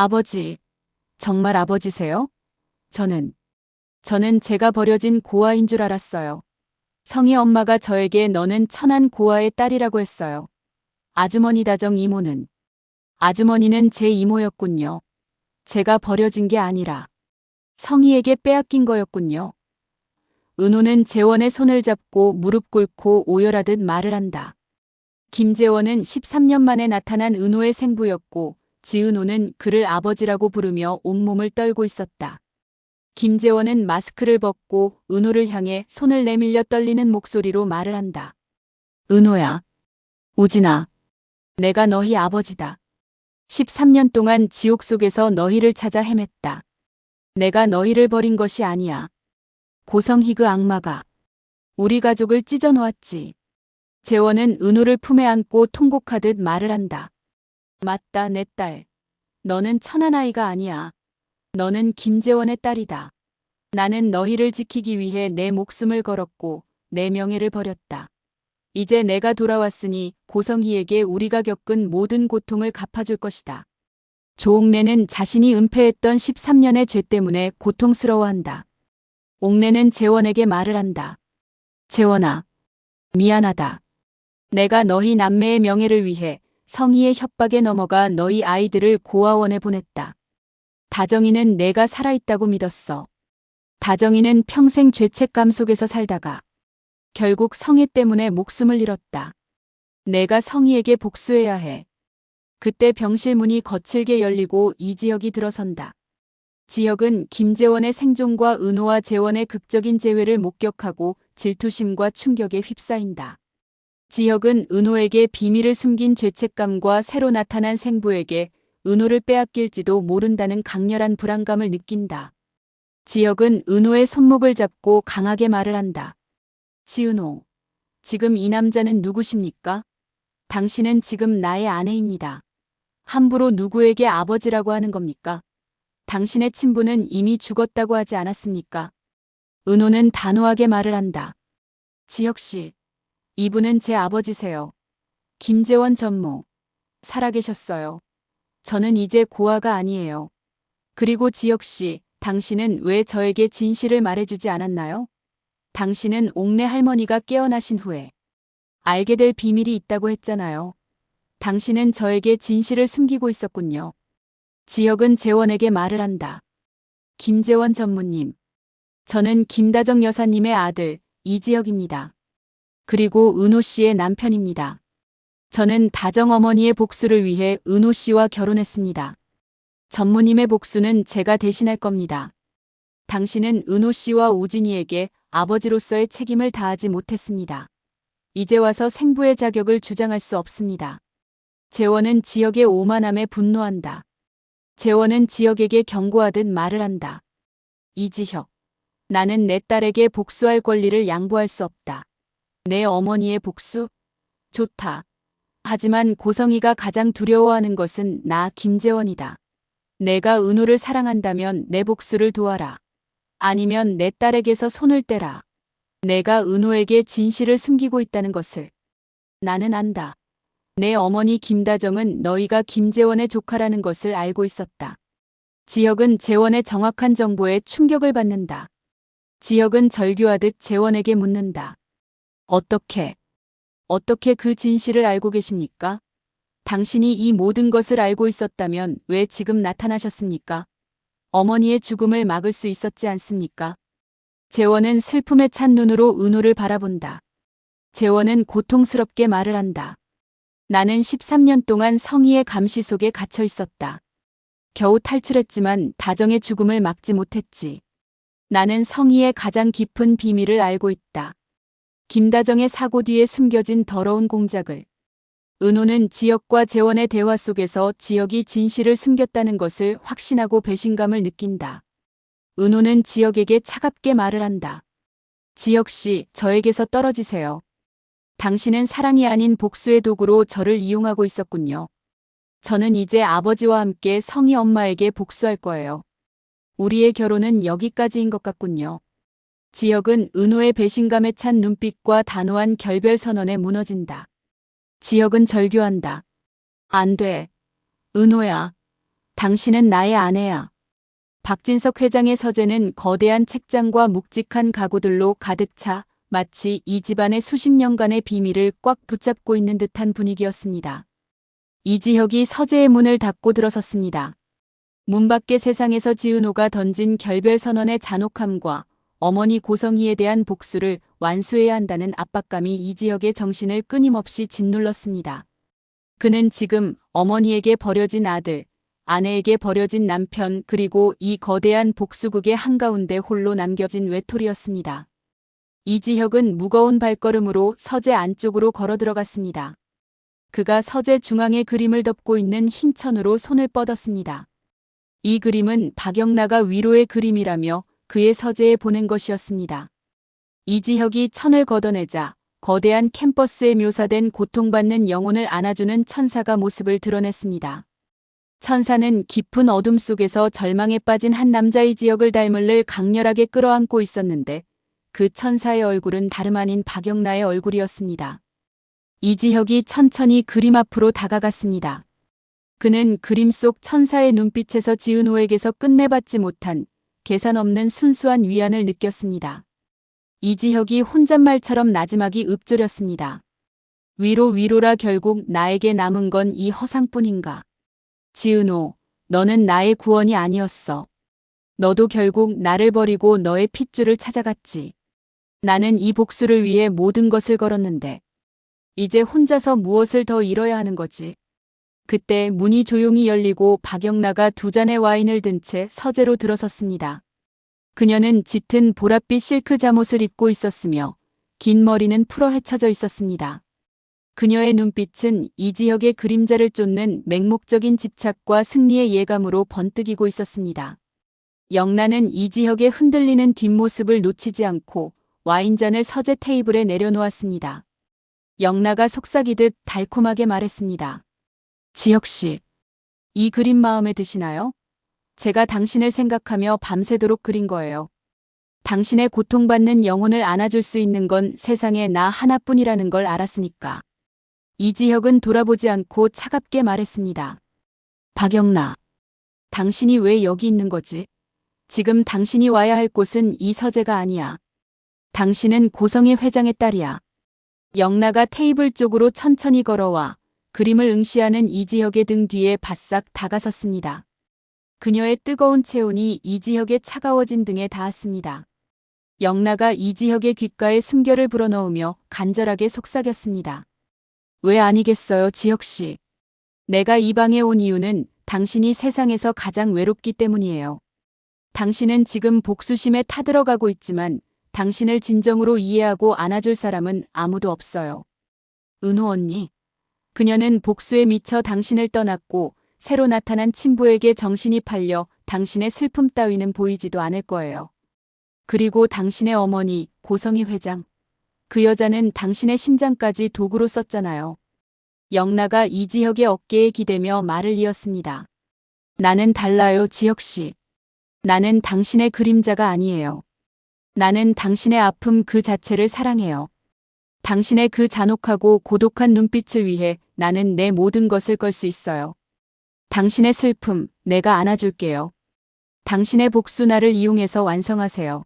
아버지, 정말 아버지세요? 저는, 저는 제가 버려진 고아인 줄 알았어요. 성희 엄마가 저에게 너는 천한 고아의 딸이라고 했어요. 아주머니 다정 이모는, 아주머니는 제 이모였군요. 제가 버려진 게 아니라 성희에게 빼앗긴 거였군요. 은호는 재원의 손을 잡고 무릎 꿇고 오열하듯 말을 한다. 김재원은 13년 만에 나타난 은호의 생부였고 지은호는 그를 아버지라고 부르며 온몸을 떨고 있었다. 김재원은 마스크를 벗고 은호를 향해 손을 내밀려 떨리는 목소리로 말을 한다. 은호야. 우진아. 내가 너희 아버지다. 13년 동안 지옥 속에서 너희를 찾아 헤맸다. 내가 너희를 버린 것이 아니야. 고성희 그 악마가 우리 가족을 찢어놓았지. 재원은 은호를 품에 안고 통곡하듯 말을 한다. 맞다, 내 딸. 너는 천한 아이가 아니야. 너는 김재원의 딸이다. 나는 너희를 지키기 위해 내 목숨을 걸었고 내 명예를 버렸다. 이제 내가 돌아왔으니 고성희에게 우리가 겪은 모든 고통을 갚아줄 것이다. 조옥래는 자신이 은폐했던 13년의 죄 때문에 고통스러워한다. 옥래는 재원에게 말을 한다. 재원아, 미안하다. 내가 너희 남매의 명예를 위해 성희의 협박에 넘어가 너희 아이들을 고아원에 보냈다. 다정이는 내가 살아있다고 믿었어. 다정이는 평생 죄책감 속에서 살다가 결국 성희 때문에 목숨을 잃었다. 내가 성희에게 복수해야 해. 그때 병실 문이 거칠게 열리고 이지혁이 들어선다. 지혁은 김재원의 생존과 은호와 재원의 극적인 재회를 목격하고 질투심과 충격에 휩싸인다. 지혁은 은호에게 비밀을 숨긴 죄책감과 새로 나타난 생부에게 은호를 빼앗길지도 모른다는 강렬한 불안감을 느낀다. 지혁은 은호의 손목을 잡고 강하게 말을 한다. 지은호, 지금 이 남자는 누구십니까? 당신은 지금 나의 아내입니다. 함부로 누구에게 아버지라고 하는 겁니까? 당신의 친부는 이미 죽었다고 하지 않았습니까? 은호는 단호하게 말을 한다. 지혁 씨, 이분은 제 아버지세요. 김재원 전모. 살아계셨어요. 저는 이제 고아가 아니에요. 그리고 지혁 씨, 당신은 왜 저에게 진실을 말해주지 않았나요? 당신은 옥내 할머니가 깨어나신 후에 알게 될 비밀이 있다고 했잖아요. 당신은 저에게 진실을 숨기고 있었군요. 지혁은 재원에게 말을 한다. 김재원 전무님. 저는 김다정 여사님의 아들 이지혁입니다. 그리고 은호 씨의 남편입니다. 저는 다정 어머니의 복수를 위해 은호 씨와 결혼했습니다. 전무님의 복수는 제가 대신할 겁니다. 당신은 은호 씨와 우진이에게 아버지로서의 책임을 다하지 못했습니다. 이제 와서 생부의 자격을 주장할 수 없습니다. 재원은 지역의 오만함에 분노한다. 재원은 지역에게 경고하듯 말을 한다. 이지혁. 나는 내 딸에게 복수할 권리를 양보할 수 없다. 내 어머니의 복수? 좋다. 하지만 고성이가 가장 두려워하는 것은 나 김재원이다. 내가 은호를 사랑한다면 내 복수를 도와라. 아니면 내 딸에게서 손을 떼라. 내가 은호에게 진실을 숨기고 있다는 것을 나는 안다. 내 어머니 김다정은 너희가 김재원의 조카라는 것을 알고 있었다. 지혁은 재원의 정확한 정보에 충격을 받는다. 지혁은 절규하듯 재원에게 묻는다. 어떻게, 어떻게 그 진실을 알고 계십니까? 당신이 이 모든 것을 알고 있었다면 왜 지금 나타나셨습니까? 어머니의 죽음을 막을 수 있었지 않습니까? 재원은 슬픔에 찬 눈으로 은호를 바라본다. 재원은 고통스럽게 말을 한다. 나는 13년 동안 성희의 감시 속에 갇혀 있었다. 겨우 탈출했지만 다정의 죽음을 막지 못했지. 나는 성희의 가장 깊은 비밀을 알고 있다. 김다정의 사고 뒤에 숨겨진 더러운 공작을. 은호는 지역과 재원의 대화 속에서 지역이 진실을 숨겼다는 것을 확신하고 배신감을 느낀다. 은호는 지역에게 차갑게 말을 한다. 지역 씨, 저에게서 떨어지세요. 당신은 사랑이 아닌 복수의 도구로 저를 이용하고 있었군요. 저는 이제 아버지와 함께 성희 엄마에게 복수할 거예요. 우리의 결혼은 여기까지인 것 같군요. 지역은 은호의 배신감에 찬 눈빛과 단호한 결별 선언에 무너진다. 지역은 절규한다. 안 돼. 은호야. 당신은 나의 아내야. 박진석 회장의 서재는 거대한 책장과 묵직한 가구들로 가득 차 마치 이 집안의 수십 년간의 비밀을 꽉 붙잡고 있는 듯한 분위기였습니다. 이지혁이 서재의 문을 닫고 들어섰습니다. 문 밖의 세상에서 지은호가 던진 결별 선언의 잔혹함과 어머니 고성희에 대한 복수를 완수해야 한다는 압박감이 이지혁의 정신을 끊임없이 짓눌렀습니다. 그는 지금 어머니에게 버려진 아들, 아내에게 버려진 남편 그리고 이 거대한 복수극의 한가운데 홀로 남겨진 외톨이였습니다. 이지혁은 무거운 발걸음으로 서재 안쪽으로 걸어 들어갔습니다. 그가 서재 중앙에 그림을 덮고 있는 흰 천으로 손을 뻗었습니다. 이 그림은 박영나가 위로의 그림이라며 그의 서재에 보낸 것이었습니다. 이지혁이 천을 걷어내자 거대한 캠퍼스에 묘사된 고통받는 영혼을 안아주는 천사가 모습을 드러냈습니다. 천사는 깊은 어둠 속에서 절망에 빠진 한 남자의 지역을 닮을를 강렬하게 끌어안고 있었는데 그 천사의 얼굴은 다름 아닌 박영나의 얼굴이었습니다. 이지혁이 천천히 그림 앞으로 다가갔습니다. 그는 그림 속 천사의 눈빛에서 지은호에게서 끝내받지 못한 계산 없는 순수한 위안을 느꼈습니다. 이지혁이 혼잣말처럼 나지막이 읊조렸습니다. 위로 위로라 결국 나에게 남은 건 이 허상뿐인가. 지은호, 너는 나의 구원이 아니었어. 너도 결국 나를 버리고 너의 핏줄을 찾아갔지. 나는 이 복수를 위해 모든 것을 걸었는데. 이제 혼자서 무엇을 더 잃어야 하는 거지. 그때 문이 조용히 열리고 박영나가 두 잔의 와인을 든 채 서재로 들어섰습니다. 그녀는 짙은 보랏빛 실크 잠옷을 입고 있었으며 긴 머리는 풀어 헤쳐져 있었습니다. 그녀의 눈빛은 이지혁의 그림자를 쫓는 맹목적인 집착과 승리의 예감으로 번뜩이고 있었습니다. 영란은 이지혁의 흔들리는 뒷모습을 놓치지 않고 와인잔을 서재 테이블에 내려놓았습니다. 영나가 속삭이듯 달콤하게 말했습니다. 지혁 씨, 이 그림 마음에 드시나요? 제가 당신을 생각하며 밤새도록 그린 거예요. 당신의 고통받는 영혼을 안아줄 수 있는 건 세상에 나 하나뿐이라는 걸 알았으니까. 이지혁은 돌아보지 않고 차갑게 말했습니다. 박영나, 당신이 왜 여기 있는 거지? 지금 당신이 와야 할 곳은 이 서재가 아니야. 당신은 고성희 회장의 딸이야. 영나가 테이블 쪽으로 천천히 걸어와 그림을 응시하는 이지혁의 등 뒤에 바싹 다가섰습니다. 그녀의 뜨거운 체온이 이지혁의 차가워진 등에 닿았습니다. 영나가 이지혁의 귓가에 숨결을 불어넣으며 간절하게 속삭였습니다. 왜 아니겠어요, 지혁 씨. 내가 이 방에 온 이유는 당신이 세상에서 가장 외롭기 때문이에요. 당신은 지금 복수심에 타들어가고 있지만 당신을 진정으로 이해하고 안아줄 사람은 아무도 없어요. 은호 언니. 그녀는 복수에 미쳐 당신을 떠났고 새로 나타난 친부에게 정신이 팔려 당신의 슬픔 따위는 보이지도 않을 거예요. 그리고 당신의 어머니 고성희 회장. 그 여자는 당신의 심장까지 도구로 썼잖아요. 영나가 이지혁의 어깨에 기대며 말을 이었습니다. 나는 달라요, 지혁 씨. 나는 당신의 그림자가 아니에요. 나는 당신의 아픔 그 자체를 사랑해요. 당신의 그 잔혹하고 고독한 눈빛을 위해 나는 내 모든 것을 걸 수 있어요. 당신의 슬픔, 내가 안아줄게요. 당신의 복수 나를 이용해서 완성하세요.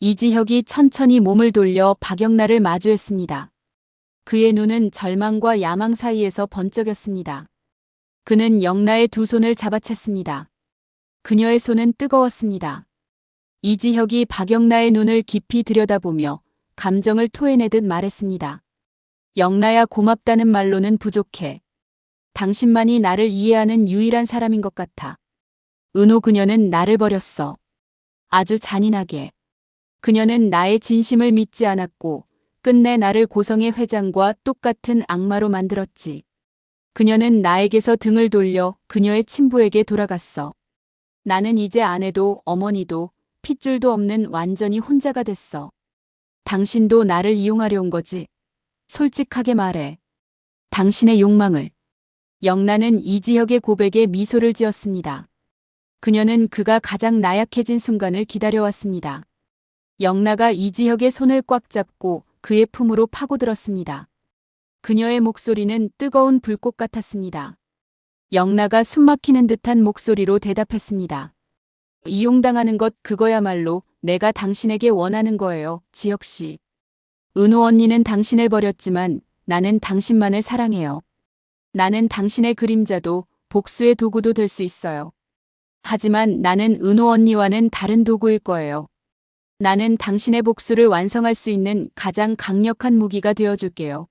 이지혁이 천천히 몸을 돌려 박영나를 마주했습니다. 그의 눈은 절망과 야망 사이에서 번쩍였습니다. 그는 영나의 두 손을 잡아챘습니다. 그녀의 손은 뜨거웠습니다. 이지혁이 박영나의 눈을 깊이 들여다보며 감정을 토해내듯 말했습니다. 영나야 고맙다는 말로는 부족해. 당신만이 나를 이해하는 유일한 사람인 것 같아. 은호 그녀는 나를 버렸어. 아주 잔인하게. 그녀는 나의 진심을 믿지 않았고 끝내 나를 고성의 회장과 똑같은 악마로 만들었지. 그녀는 나에게서 등을 돌려 그녀의 친부에게 돌아갔어. 나는 이제 아내도 어머니도 핏줄도 없는 완전히 혼자가 됐어. 당신도 나를 이용하려 온 거지. 솔직하게 말해. 당신의 욕망을. 영란은 이지혁의 고백에 미소를 지었습니다. 그녀는 그가 가장 나약해진 순간을 기다려왔습니다. 영나가 이지혁의 손을 꽉 잡고 그의 품으로 파고들었습니다. 그녀의 목소리는 뜨거운 불꽃 같았습니다. 영나가 숨막히는 듯한 목소리로 대답했습니다. 이용당하는 것 그거야말로 내가 당신에게 원하는 거예요, 지혁 씨. 은호 언니는 당신을 버렸지만 나는 당신만을 사랑해요. 나는 당신의 그림자도 복수의 도구도 될 수 있어요. 하지만 나는 은호 언니와는 다른 도구일 거예요. 나는 당신의 복수를 완성할 수 있는 가장 강력한 무기가 되어줄게요.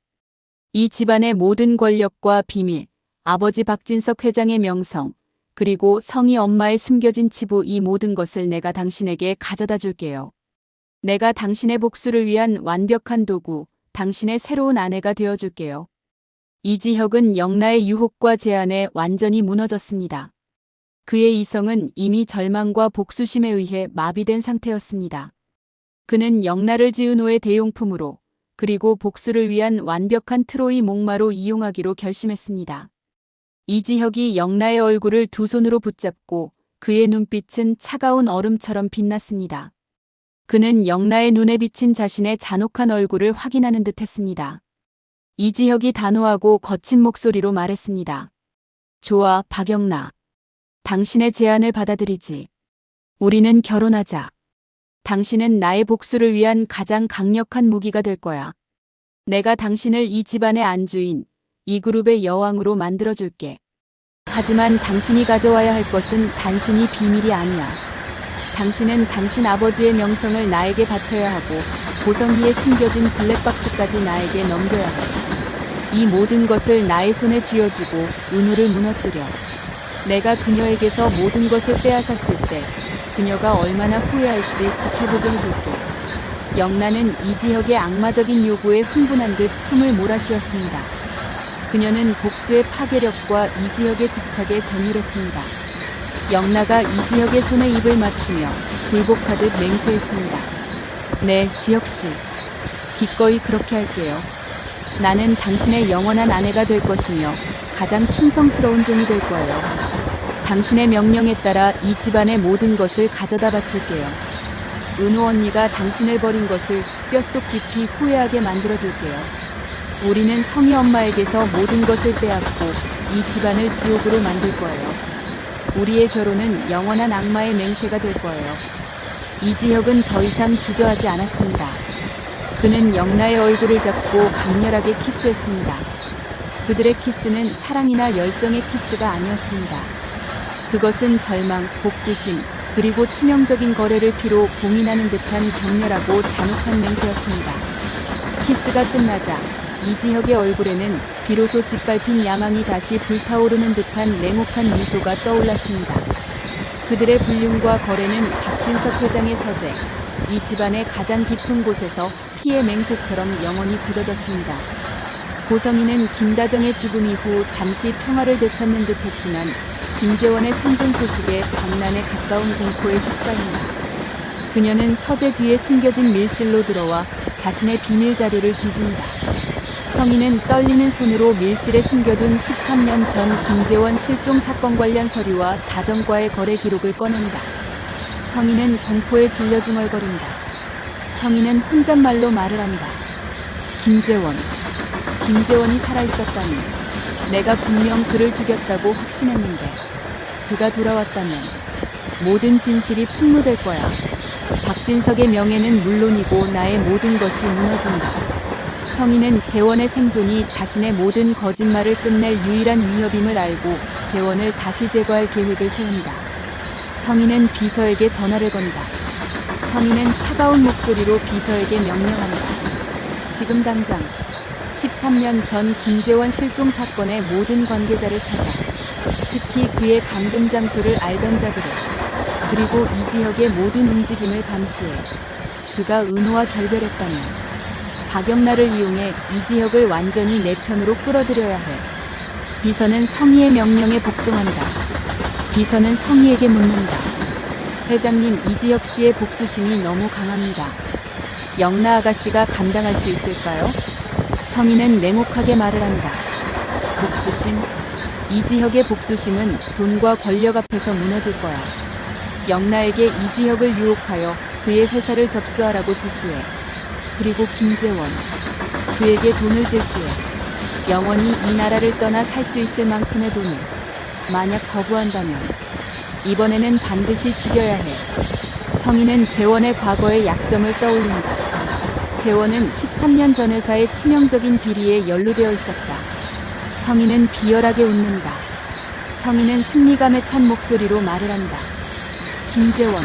이 집안의 모든 권력과 비밀, 아버지 박진석 회장의 명성, 그리고 성희 엄마의 숨겨진 치부 이 모든 것을 내가 당신에게 가져다 줄게요. 내가 당신의 복수를 위한 완벽한 도구, 당신의 새로운 아내가 되어줄게요. 이지혁은 영나의 유혹과 제안에 완전히 무너졌습니다. 그의 이성은 이미 절망과 복수심에 의해 마비된 상태였습니다. 그는 영나를 지은호의 대용품으로 그리고 복수를 위한 완벽한 트로이 목마로 이용하기로 결심했습니다. 이지혁이 영나의 얼굴을 두 손으로 붙잡고 그의 눈빛은 차가운 얼음처럼 빛났습니다. 그는 영나의 눈에 비친 자신의 잔혹한 얼굴을 확인하는 듯 했습니다. 이지혁이 단호하고 거친 목소리로 말했습니다. 좋아, 박영나. 당신의 제안을 받아들이지. 우리는 결혼하자. 당신은 나의 복수를 위한 가장 강력한 무기가 될 거야. 내가 당신을 이 집안의 안주인, 이 그룹의 여왕으로 만들어줄게. 하지만 당신이 가져와야 할 것은 단순히 비밀이 아니야. 당신은 당신 아버지의 명성을 나에게 바쳐야 하고 고성비에 숨겨진 블랙박스까지 나에게 넘겨야 해. 이 모든 것을 나의 손에 쥐어주고 은우를 무너뜨려. 내가 그녀에게서 모든 것을 빼앗았을 때 그녀가 얼마나 후회할지 지켜보게 해줄게. 영란은 이지혁의 악마적인 요구에 흥분한 듯 숨을 몰아쉬었습니다. 그녀는 복수의 파괴력과 이지혁의 집착에 전율했습니다. 영나가 이지혁의 손에 입을 맞추며 굴복하듯 맹세했습니다. 네, 지혁씨. 기꺼이 그렇게 할게요. 나는 당신의 영원한 아내가 될 것이며 가장 충성스러운 종이 될 거예요. 당신의 명령에 따라 이 집안의 모든 것을 가져다 바칠게요. 은호 언니가 당신을 버린 것을 뼛속 깊이 후회하게 만들어줄게요. 우리는 성희 엄마에게서 모든 것을 빼앗고 이 집안을 지옥으로 만들 거예요. 우리의 결혼은 영원한 악마의 맹세가 될 거예요. 이지혁은 더 이상 주저하지 않았습니다. 그는 영나의 얼굴을 잡고 강렬하게 키스했습니다. 그들의 키스는 사랑이나 열정의 키스가 아니었습니다. 그것은 절망, 복수심, 그리고 치명적인 거래를 피로 봉인하는 듯한 격렬하고 잔혹한 맹세였습니다. 키스가 끝나자 이지혁의 얼굴에는 비로소 짓밟힌 야망이 다시 불타오르는 듯한 냉혹한 미소가 떠올랐습니다. 그들의 불륜과 거래는 박진석 회장의 서재, 이 집안의 가장 깊은 곳에서 피의 맹세처럼 영원히 굳어졌습니다. 고성이는 김다정의 죽음 이후 잠시 평화를 되찾는 듯 했지만 김재원의 생존 소식에 장난에 가까운 공포에 휩싸입니다. 그녀는 서재 뒤에 숨겨진 밀실로 들어와 자신의 비밀 자료를 뒤진다. 성인은 떨리는 손으로 밀실에 숨겨둔 13년 전 김재원 실종 사건 관련 서류와 다정과의 거래 기록을 꺼낸다. 성인은 공포에 질려 중얼거린다. 성인은 혼잣말로 말을 한다. 김재원. 김재원이 살아있었다니. 내가 분명 그를 죽였다고 확신했는데. 그가 돌아왔다면 모든 진실이 풍부될 거야. 박진석의 명예는 물론이고 나의 모든 것이 무너진다. 성인은 재원의 생존이 자신의 모든 거짓말을 끝낼 유일한 위협임을 알고 재원을 다시 제거할 계획을 세운다. 성인은 비서에게 전화를 건다. 성인은 차가운 목소리로 비서에게 명령한다. 지금 당장 13년 전 김재원 실종 사건의 모든 관계자를 찾아 특히 그의 감금 장소를 알던 자들을 그리고 이지혁의 모든 움직임을 감시해 그가 은호와 결별했다면 박영나를 이용해 이지혁을 완전히 내 편으로 끌어들여야 해. 비서는 성희의 명령에 복종한다. 비서는 성희에게 묻는다. 회장님 이지혁 씨의 복수심이 너무 강합니다. 영나 아가씨가 감당할 수 있을까요? 성희는 냉혹하게 말을 한다. 복수심? 이지혁의 복수심은 돈과 권력 앞에서 무너질 거야. 영나에게 이지혁을 유혹하여 그의 회사를 접수하라고 지시해. 그리고 김재원. 그에게 돈을 제시해. 영원히 이 나라를 떠나 살 수 있을 만큼의 돈을. 만약 거부한다면 이번에는 반드시 죽여야 해. 성인은 재원의 과거의 약점을 떠올린다. 재원은 13년 전 회사의 치명적인 비리에 연루되어 있었다. 성인은 비열하게 웃는다. 성인은 승리감에 찬 목소리로 말을 한다. 김재원,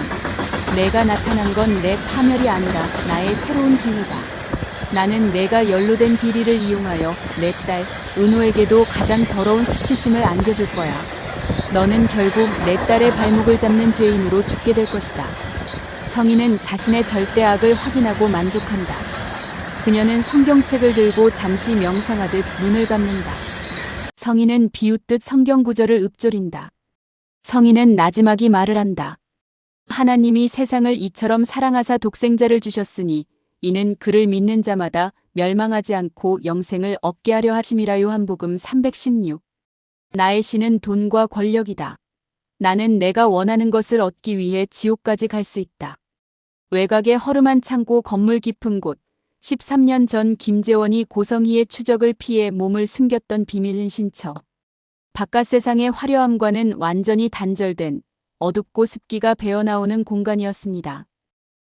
내가 나타난 건 내 파멸이 아니라 나의 새로운 기회다. 나는 내가 연루된 비리를 이용하여 내 딸 은호에게도 가장 더러운 수치심을 안겨줄 거야. 너는 결국 내 딸의 발목을 잡는 죄인으로 죽게 될 것이다. 성인은 자신의 절대악을 확인하고 만족한다. 그녀는 성경책을 들고 잠시 명상하듯 눈을 감는다. 성인은 비웃듯 성경 구절을 읊조린다. 성인은 나지막이 말을 한다. 하나님이 세상을 이처럼 사랑하사 독생자를 주셨으니 이는 그를 믿는 자마다 멸망하지 않고 영생을 얻게 하려 하심이라 요한복음 316. 나의 신은 돈과 권력이다. 나는 내가 원하는 것을 얻기 위해 지옥까지 갈 수 있다. 외곽의 허름한 창고 건물 깊은 곳, 13년 전 김재원이 고성희의 추적을 피해 몸을 숨겼던 비밀인 신처. 바깥 세상의 화려함과는 완전히 단절된 어둡고 습기가 배어나오는 공간이었습니다.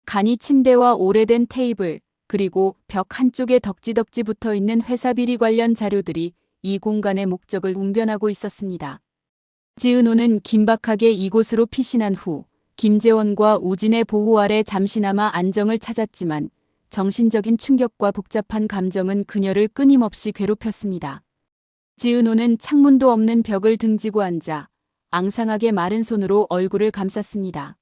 간이 침대와 오래된 테이블, 그리고 벽 한쪽에 덕지덕지 붙어 있는 회사 비리 관련 자료들이 이 공간의 목적을 웅변하고 있었습니다. 지은호는 긴박하게 이곳으로 피신한 후 김재원과 우진의 보호 아래 잠시나마 안정을 찾았지만 정신적인 충격과 복잡한 감정은 그녀를 끊임없이 괴롭혔습니다. 지은호는 창문도 없는 벽을 등지고 앉아 앙상하게 마른 손으로 얼굴을 감쌌습니다.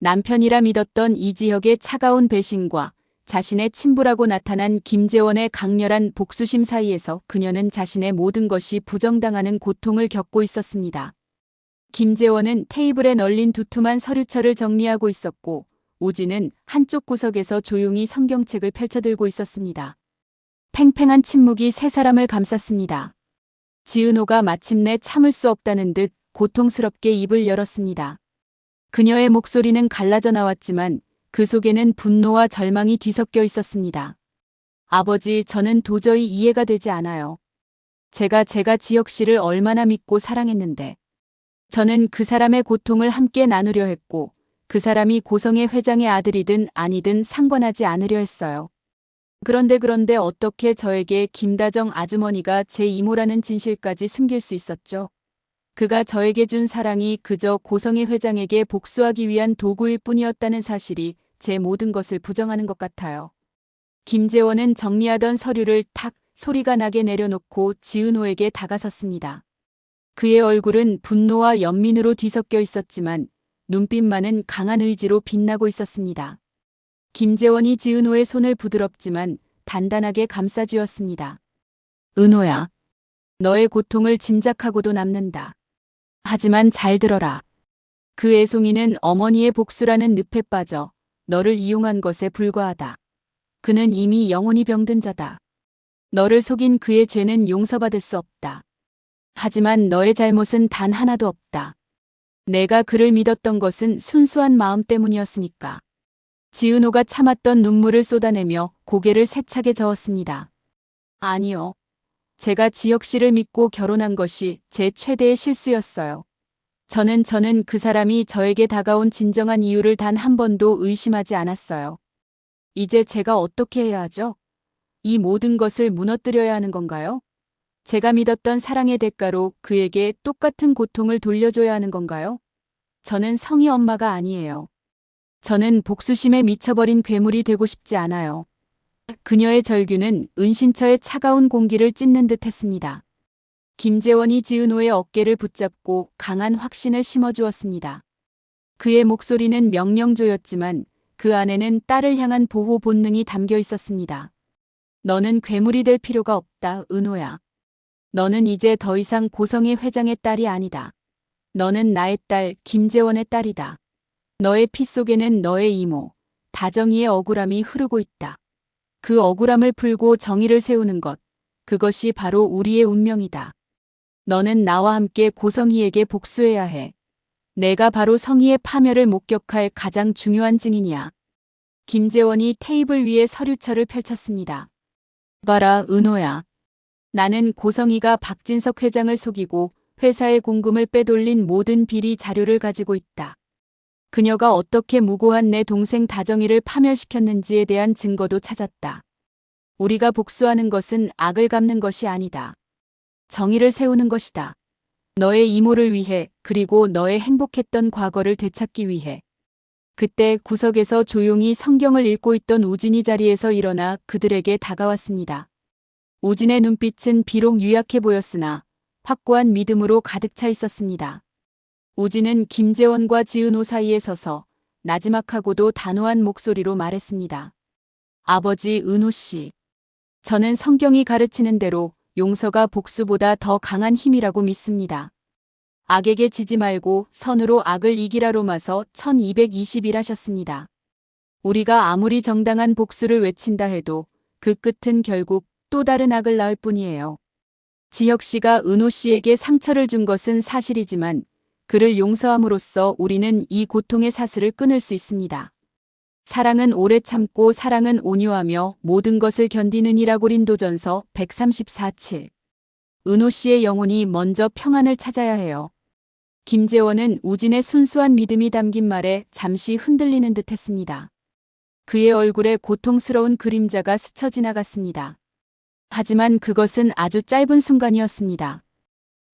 남편이라 믿었던 이지혁의 차가운 배신과 자신의 친부라고 나타난 김재원의 강렬한 복수심 사이에서 그녀는 자신의 모든 것이 부정당하는 고통을 겪고 있었습니다. 김재원은 테이블에 널린 두툼한 서류철을 정리하고 있었고 우진은 한쪽 구석에서 조용히 성경책을 펼쳐들고 있었습니다. 팽팽한 침묵이 세 사람을 감쌌습니다. 지은호가 마침내 참을 수 없다는 듯 고통스럽게 입을 열었습니다. 그녀의 목소리는 갈라져 나왔지만 그 속에는 분노와 절망이 뒤섞여 있었습니다. 아버지, 저는 도저히 이해가 되지 않아요. 제가 제가 지혁 씨를 얼마나 믿고 사랑했는데. 저는 그 사람의 고통을 함께 나누려 했고, 그 사람이 고성의 회장의 아들이든 아니든 상관하지 않으려 했어요. 그런데 그런데 어떻게 저에게 김다정 아주머니가 제 이모라는 진실까지 숨길 수 있었죠? 그가 저에게 준 사랑이 그저 고성의 회장에게 복수하기 위한 도구일 뿐이었다는 사실이 제 모든 것을 부정하는 것 같아요. 김재원은 정리하던 서류를 탁 소리가 나게 내려놓고 지은호에게 다가섰습니다. 그의 얼굴은 분노와 연민으로 뒤섞여 있었지만 눈빛만은 강한 의지로 빛나고 있었습니다. 김재원이 지은호의 손을 부드럽지만 단단하게 감싸주었습니다. 은호야. 너의 고통을 짐작하고도 남는다. 하지만 잘 들어라. 그 애송이는 어머니의 복수라는 늪에 빠져 너를 이용한 것에 불과하다. 그는 이미 영혼이 병든 자다. 너를 속인 그의 죄는 용서받을 수 없다. 하지만 너의 잘못은 단 하나도 없다. 내가 그를 믿었던 것은 순수한 마음 때문이었으니까. 지은호가 참았던 눈물을 쏟아내며 고개를 세차게 저었습니다. 아니요. 제가 지혁 씨를 믿고 결혼한 것이 제 최대의 실수였어요. 저는 저는 그 사람이 저에게 다가온 진정한 이유를 단 한 번도 의심하지 않았어요. 이제 제가 어떻게 해야 하죠? 이 모든 것을 무너뜨려야 하는 건가요? 제가 믿었던 사랑의 대가로 그에게 똑같은 고통을 돌려줘야 하는 건가요? 저는 성희 엄마가 아니에요. 저는 복수심에 미쳐버린 괴물이 되고 싶지 않아요. 그녀의 절규는 은신처의 차가운 공기를 찢는 듯 했습니다. 김재원이 지은호의 어깨를 붙잡고 강한 확신을 심어주었습니다. 그의 목소리는 명령조였지만 그 안에는 딸을 향한 보호 본능이 담겨 있었습니다. 너는 괴물이 될 필요가 없다, 은호야. 너는 이제 더 이상 고성의 회장의 딸이 아니다. 너는 나의 딸, 김재원의 딸이다. 너의 피 속에는 너의 이모, 다정이의 억울함이 흐르고 있다. 그 억울함을 풀고 정의를 세우는 것, 그것이 바로 우리의 운명이다. 너는 나와 함께 고성희에게 복수해야 해. 내가 바로 성희의 파멸을 목격할 가장 중요한 증인이야. 김재원이 테이블 위에 서류철을 펼쳤습니다. 봐라, 은호야. 나는 고성희가 박진석 회장을 속이고 회사의 공금을 빼돌린 모든 비리 자료를 가지고 있다. 그녀가 어떻게 무고한 내 동생 다정이를 파멸시켰는지에 대한 증거도 찾았다. 우리가 복수하는 것은 악을 갚는 것이 아니다. 정의를 세우는 것이다. 너의 이모를 위해 그리고 너의 행복했던 과거를 되찾기 위해. 그때 구석에서 조용히 성경을 읽고 있던 우진이 자리에서 일어나 그들에게 다가왔습니다. 우진의 눈빛은 비록 유약해 보였으나 확고한 믿음으로 가득 차 있었습니다. 우진은 김재원과 지은호 사이에 서서 나지막하고도 단호한 목소리로 말했습니다. 아버지 은호 씨. 저는 성경이 가르치는 대로 용서가 복수보다 더 강한 힘이라고 믿습니다. 악에게 지지 말고 선으로 악을 이기라로 마서 1221 하셨습니다. 우리가 아무리 정당한 복수를 외친다 해도 그 끝은 결국 또 다른 악을 낳을 뿐이에요. 지혁 씨가 은호 씨에게 상처를 준 것은 사실이지만 그를 용서함으로써 우리는 이 고통의 사슬을 끊을 수 있습니다. 사랑은 오래 참고 사랑은 온유하며 모든 것을 견디는 이라 고린도전서 134칠. 은호 씨의 영혼이 먼저 평안을 찾아야 해요. 김재원은 우진의 순수한 믿음이 담긴 말에 잠시 흔들리는 듯 했습니다. 그의 얼굴에 고통스러운 그림자가 스쳐 지나갔습니다. 하지만 그것은 아주 짧은 순간이었습니다.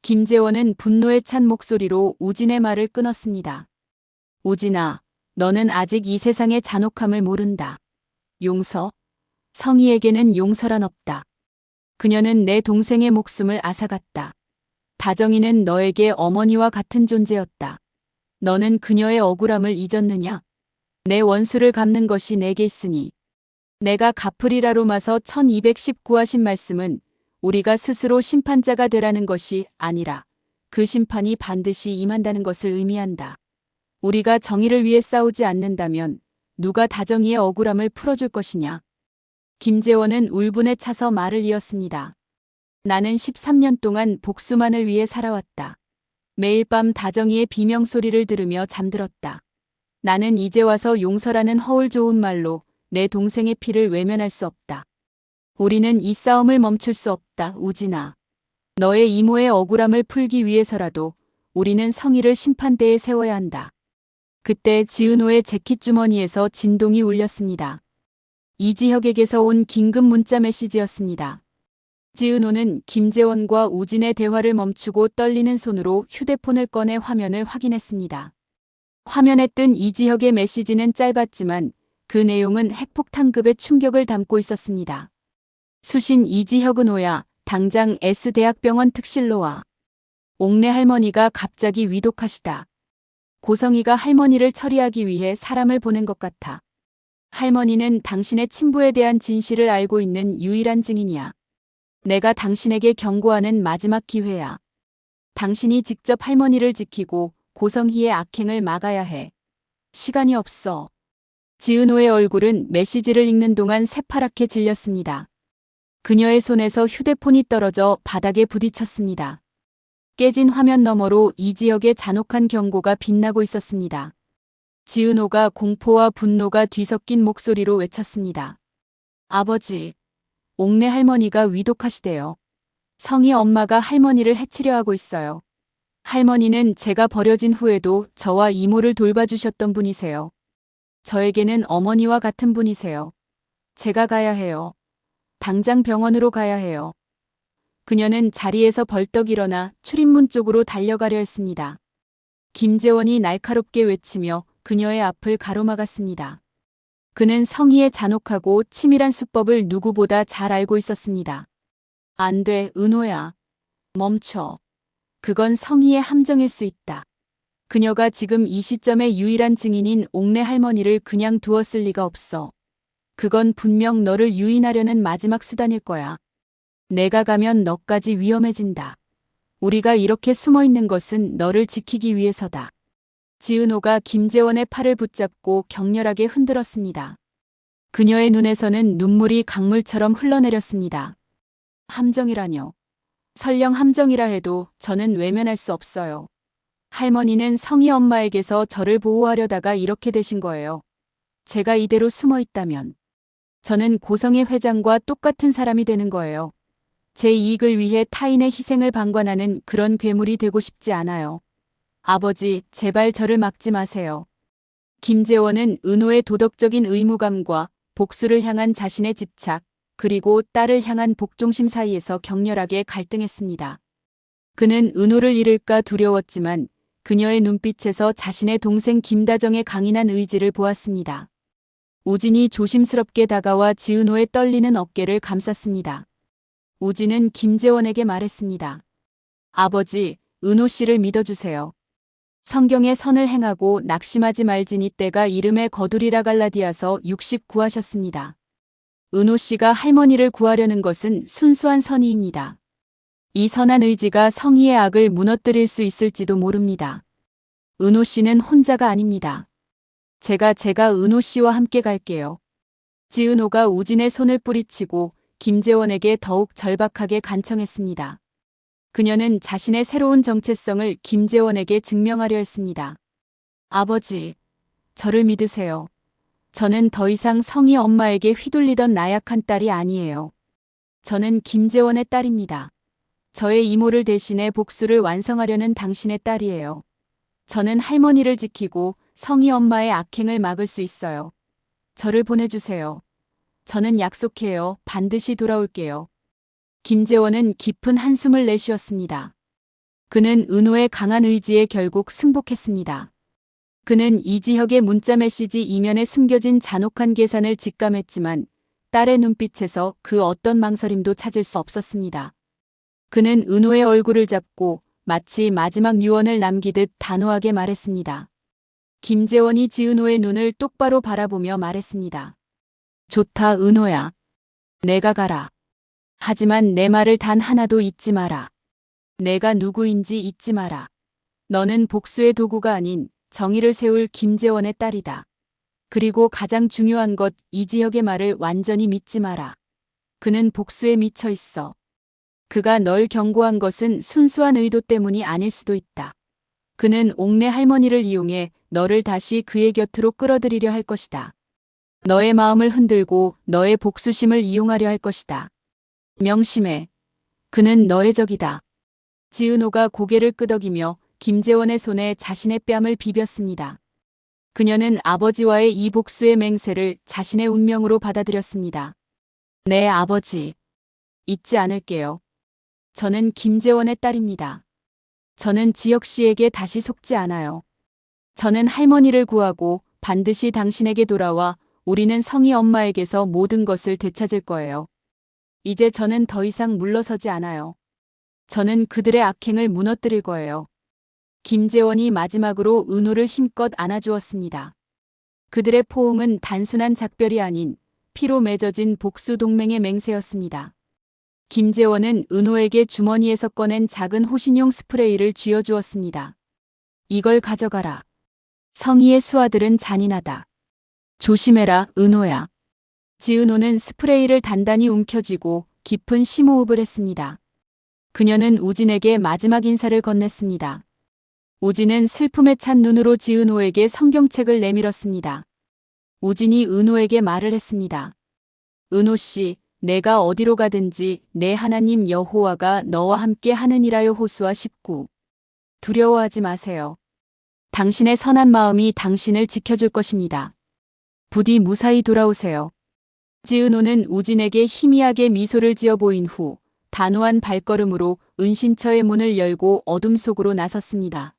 김재원은 분노에 찬 목소리로 우진의 말을 끊었습니다. 우진아, 너는 아직 이 세상의 잔혹함을 모른다. 용서? 성희에게는 용서란 없다. 그녀는 내 동생의 목숨을 앗아갔다. 다정이는 너에게 어머니와 같은 존재였다. 너는 그녀의 억울함을 잊었느냐? 내 원수를 갚는 것이 내게 있으니. 내가 갚으리라로 마서 1219 하신 말씀은 우리가 스스로 심판자가 되라는 것이 아니라 그 심판이 반드시 임한다는 것을 의미한다. 우리가 정의를 위해 싸우지 않는다면 누가 다정이의 억울함을 풀어줄 것이냐. 김재원은 울분에 차서 말을 이었습니다. 나는 13년 동안 복수만을 위해 살아왔다. 매일 밤 다정이의 비명 소리를 들으며 잠들었다. 나는 이제 와서 용서라는 허울 좋은 말로 내 동생의 피를 외면할 수 없다. 우리는 이 싸움을 멈출 수 없다, 우진아. 너의 이모의 억울함을 풀기 위해서라도 우리는 성의를 심판대에 세워야 한다. 그때 지은호의 재킷 주머니에서 진동이 울렸습니다. 이지혁에게서 온 긴급 문자 메시지였습니다. 지은호는 김재원과 우진의 대화를 멈추고 떨리는 손으로 휴대폰을 꺼내 화면을 확인했습니다. 화면에 뜬 이지혁의 메시지는 짧았지만 그 내용은 핵폭탄급의 충격을 담고 있었습니다. 수신 이지혁은 오야 당장 S대학병원 특실로 와. 옥내 할머니가 갑자기 위독하시다. 고성이가 할머니를 처리하기 위해 사람을 보낸 것 같아. 할머니는 당신의 친부에 대한 진실을 알고 있는 유일한 증인이야. 내가 당신에게 경고하는 마지막 기회야. 당신이 직접 할머니를 지키고 고성희의 악행을 막아야 해. 시간이 없어. 지은호의 얼굴은 메시지를 읽는 동안 새파랗게 질렸습니다. 그녀의 손에서 휴대폰이 떨어져 바닥에 부딪혔습니다. 깨진 화면 너머로 이 지역의 잔혹한 경고가 빛나고 있었습니다. 지은호가 공포와 분노가 뒤섞인 목소리로 외쳤습니다. 아버지, 옥내 할머니가 위독하시대요. 성희 엄마가 할머니를 해치려 하고 있어요. 할머니는 제가 버려진 후에도 저와 이모를 돌봐주셨던 분이세요. 저에게는 어머니와 같은 분이세요. 제가 가야 해요. 당장 병원으로 가야 해요. 그녀는 자리에서 벌떡 일어나 출입문 쪽으로 달려가려 했습니다. 김재원이 날카롭게 외치며 그녀의 앞을 가로막았습니다. 그는 성희의 잔혹하고 치밀한 수법을 누구보다 잘 알고 있었습니다. 안 돼, 은호야. 멈춰. 그건 성희의 함정일 수 있다. 그녀가 지금 이 시점의 유일한 증인인 옥내 할머니를 그냥 두었을 리가 없어. 그건 분명 너를 유인하려는 마지막 수단일 거야. 내가 가면 너까지 위험해진다. 우리가 이렇게 숨어 있는 것은 너를 지키기 위해서다. 지은호가 김재원의 팔을 붙잡고 격렬하게 흔들었습니다. 그녀의 눈에서는 눈물이 강물처럼 흘러내렸습니다. 함정이라뇨. 설령 함정이라 해도 저는 외면할 수 없어요. 할머니는 성희 엄마에게서 저를 보호하려다가 이렇게 되신 거예요. 제가 이대로 숨어 있다면 저는 고성의 회장과 똑같은 사람이 되는 거예요. 제 이익을 위해 타인의 희생을 방관하는 그런 괴물이 되고 싶지 않아요. 아버지, 제발 저를 막지 마세요. 김재원은 은호의 도덕적인 의무감과 복수를 향한 자신의 집착, 그리고 딸을 향한 복종심 사이에서 격렬하게 갈등했습니다. 그는 은호를 잃을까 두려웠지만 그녀의 눈빛에서 자신의 동생 김다정의 강인한 의지를 보았습니다. 우진이 조심스럽게 다가와 지은호의 떨리는 어깨를 감쌌습니다. 우진은 김재원에게 말했습니다. 아버지, 은호 씨를 믿어주세요. 성경에 선을 행하고 낙심하지 말지니 때가 이름에 거두리라 갈라디아서 69하셨습니다. 은호 씨가 할머니를 구하려는 것은 순수한 선의입니다. 이 선한 의지가 성희의 악을 무너뜨릴 수 있을지도 모릅니다. 은호 씨는 혼자가 아닙니다. 제가 제가 은호 씨와 함께 갈게요. 지은호가 우진의 손을 뿌리치고 김재원에게 더욱 절박하게 간청했습니다. 그녀는 자신의 새로운 정체성을 김재원에게 증명하려 했습니다. 아버지, 저를 믿으세요. 저는 더 이상 성희 엄마에게 휘둘리던 나약한 딸이 아니에요. 저는 김재원의 딸입니다. 저의 이모를 대신해 복수를 완성하려는 당신의 딸이에요. 저는 할머니를 지키고 성희 엄마의 악행을 막을 수 있어요. 저를 보내주세요. 저는 약속해요. 반드시 돌아올게요. 김재원은 깊은 한숨을 내쉬었습니다. 그는 은호의 강한 의지에 결국 승복했습니다. 그는 이지혁의 문자 메시지 이면에 숨겨진 잔혹한 계산을 직감했지만 딸의 눈빛에서 그 어떤 망설임도 찾을 수 없었습니다. 그는 은호의 얼굴을 잡고 마치 마지막 유언을 남기듯 단호하게 말했습니다. 김재원이 지은호의 눈을 똑바로 바라보며 말했습니다. 좋다, 은호야. 내가 가라. 하지만 내 말을 단 하나도 잊지 마라. 내가 누구인지 잊지 마라. 너는 복수의 도구가 아닌 정의를 세울 김재원의 딸이다. 그리고 가장 중요한 것 이지혁의 말을 완전히 믿지 마라. 그는 복수에 미쳐 있어. 그가 널 경고한 것은 순수한 의도 때문이 아닐 수도 있다. 그는 옥내 할머니를 이용해 너를 다시 그의 곁으로 끌어들이려 할 것이다. 너의 마음을 흔들고 너의 복수심을 이용하려 할 것이다. 명심해. 그는 너의 적이다. 지은호가 고개를 끄덕이며 김재원의 손에 자신의 뺨을 비볐습니다. 그녀는 아버지와의 이 복수의 맹세를 자신의 운명으로 받아들였습니다. 네, 아버지. 잊지 않을게요. 저는 김재원의 딸입니다. 저는 지혁 씨에게 다시 속지 않아요. 저는 할머니를 구하고 반드시 당신에게 돌아와 우리는 성희 엄마에게서 모든 것을 되찾을 거예요. 이제 저는 더 이상 물러서지 않아요. 저는 그들의 악행을 무너뜨릴 거예요. 김재원이 마지막으로 은호를 힘껏 안아주었습니다. 그들의 포옹은 단순한 작별이 아닌 피로 맺어진 복수 동맹의 맹세였습니다. 김재원은 은호에게 주머니에서 꺼낸 작은 호신용 스프레이를 쥐어주었습니다. 이걸 가져가라. 성희의 수아들은 잔인하다. 조심해라, 은호야. 지은호는 스프레이를 단단히 움켜쥐고 깊은 심호흡을 했습니다. 그녀는 우진에게 마지막 인사를 건넸습니다. 우진은 슬픔에 찬 눈으로 지은호에게 성경책을 내밀었습니다. 우진이 은호에게 말을 했습니다. 은호 씨, 내가 어디로 가든지 내 하나님 여호와가 너와 함께 하느니라요 호수아 19. 두려워하지 마세요. 당신의 선한 마음이 당신을 지켜줄 것입니다. 부디 무사히 돌아오세요. 지은호는 우진에게 희미하게 미소를 지어 보인 후 단호한 발걸음으로 은신처의 문을 열고 어둠 속으로 나섰습니다.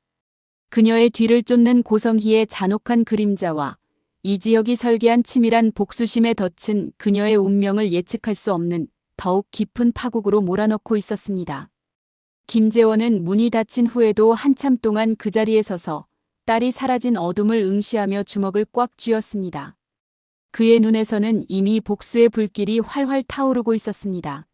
그녀의 뒤를 쫓는 고성희의 잔혹한 그림자와 이지혁이 설계한 치밀한 복수심에 덧친 그녀의 운명을 예측할 수 없는 더욱 깊은 파국으로 몰아넣고 있었습니다. 김재원은 문이 닫힌 후에도 한참 동안 그 자리에 서서 딸이 사라진 어둠을 응시하며 주먹을 꽉 쥐었습니다. 그의 눈에서는 이미 복수의 불길이 활활 타오르고 있었습니다.